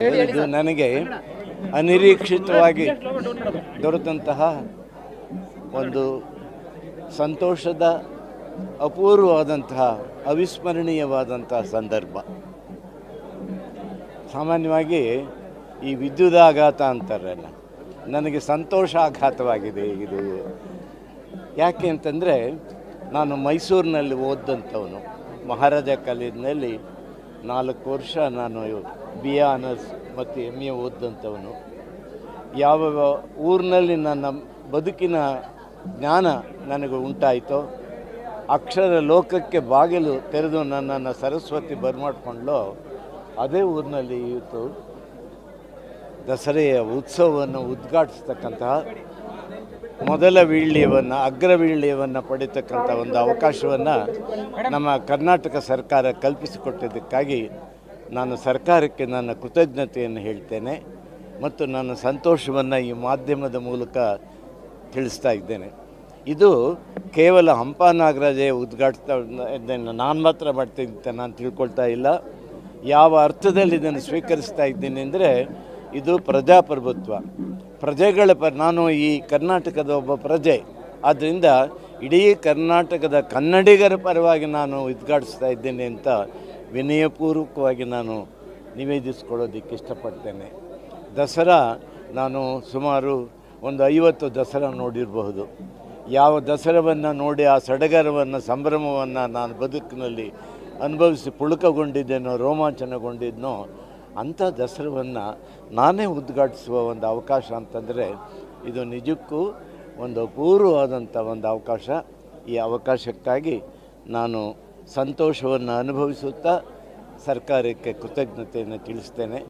ಇದು ನನಗೆ ಅನಿರೀಕ್ಷಿತವಾಗಿ ದೊರೆತಂತಹ ಒಂದು ಸಂತೋಷದ ಅಪೂರ್ವವಾದಂತಹ ಅವಿಸ್ಮರಣೀಯವಾದಂತಹ ಸಂದರ್ಭ. ಸಾಮಾನ್ಯವಾಗಿ ಈ ವಿದ್ಯುದಾಘಾತ ಅಂತಾರಲ್ಲ ನನಗೆ ಸಂತೋಷ ಆಘಾತವಾಗಿದೆ ಇದು. ಯಾಕೆ ಅಂತಂದರೆ, ನಾನು ಮೈಸೂರಿನಲ್ಲಿ ಓದಂಥವನು ಮಹಾರಾಜ ಕಾಲೇಜಿನಲ್ಲಿ ನಾಲ್ಕು ವರ್ಷ ನಾನು ಬಿ ಎ ಆನರ್ಸ್ ಮತ್ತು ಎಂ ಎ ಓದಂಥವನು ಯಾವ ಊರಿನಲ್ಲಿ ನನ್ನ ಬದುಕಿನ ಜ್ಞಾನ ನನಗೆ ಉಂಟಾಯಿತೋ, ಅಕ್ಷರ ಲೋಕಕ್ಕೆ ಬಾಗಿಲು ತೆರೆದು ನನ್ನನ್ನು ಸರಸ್ವತಿ ಬರ್ಮಾಡ್ಕೊಂಡ್ಲೋ, ಅದೇ ಊರಿನಲ್ಲಿ ಇವತ್ತು ದಸರೆಯ ಉತ್ಸವವನ್ನು ಉದ್ಘಾಟಿಸ್ತಕ್ಕಂತಹ ಮೊದಲ ವೀಳ್ಯವನ್ನು, ಅಗ್ರ ವೀಳ್ಯವನ್ನು ಪಡಿತಕ್ಕಂಥ ಒಂದು ಅವಕಾಶವನ್ನು ನಮ್ಮ ಕರ್ನಾಟಕ ಸರ್ಕಾರ ಕಲ್ಪಿಸಿಕೊಟ್ಟಿದ್ದಕ್ಕಾಗಿ ನಾನು ಸರ್ಕಾರಕ್ಕೆ ನನ್ನ ಕೃತಜ್ಞತೆಯನ್ನು ಹೇಳ್ತೇನೆ ಮತ್ತು ನನ್ನ ಸಂತೋಷವನ್ನು ಈ ಮಾಧ್ಯಮದ ಮೂಲಕ ತಿಳಿಸ್ತಾ ಇದ್ದೇನೆ. ಇದು ಕೇವಲ ಹಂಪ ನಾಗರಾಜೇ ಉದ್ಘಾಟಿಸ್ತಾ ಇದನ್ನು ನಾನು ಮಾತ್ರ ಮಾಡ್ತೀನಿ ಅಂತ ನಾನು ತಿಳ್ಕೊಳ್ತಾ ಇಲ್ಲ. ಯಾವ ಅರ್ಥದಲ್ಲಿ ಇದನ್ನು ಸ್ವೀಕರಿಸ್ತಾ ಇದ್ದೀನಿ ಅಂದರೆ ಇದು ಪ್ರಜಾಪ್ರಭುತ್ವ. ಪ್ರಜೆಗಳ ಪ, ನಾನು ಈ ಕರ್ನಾಟಕದ ಒಬ್ಬ ಪ್ರಜೆ. ಆದ್ದರಿಂದ ಇಡೀ ಕರ್ನಾಟಕದ ಕನ್ನಡಿಗರ ಪರವಾಗಿ ನಾನು ಉದ್ಘಾಟಿಸ್ತಾ ಇದ್ದೇನೆ ಅಂತ ವಿನಯಪೂರ್ವಕವಾಗಿ ನಾನು ನಿವೇದಿಸ್ಕೊಳ್ಳೋದಕ್ಕೆ ಇಷ್ಟಪಡ್ತೇನೆ. ದಸರಾ ನಾನು ಸುಮಾರು ಒಂದು ಐವತ್ತು ದಸರಾ ನೋಡಿರಬಹುದು. ಯಾವ ದಸರಾವನ್ನು ನೋಡಿ ಆ ಸಡಗರವನ್ನು, ಸಂಭ್ರಮವನ್ನು ನಾನು ಬದುಕಿನಲ್ಲಿ ಅನುಭವಿಸಿ ಪುಳುಕಗೊಂಡಿದ್ದೇನೋ, ರೋಮಾಂಚನಗೊಂಡಿದ್ನೋ ಅಂಥ ದಸರವನ್ನು ನಾನೇ ಉದ್ಘಾಟಿಸುವ ಒಂದು ಅವಕಾಶ ಅಂತಂದರೆ ಇದು ನಿಜಕ್ಕೂ ಒಂದು ಅಪೂರ್ವವಾದಂಥ ಒಂದು ಅವಕಾಶ. ಈ ಅವಕಾಶಕ್ಕಾಗಿ ನಾನು ಸಂತೋಷವನ್ನು ಅನುಭವಿಸುತ್ತಾ ಸರ್ಕಾರಕ್ಕೆ ಕೃತಜ್ಞತೆಯನ್ನು ತಿಳಿಸ್ತೇನೆ.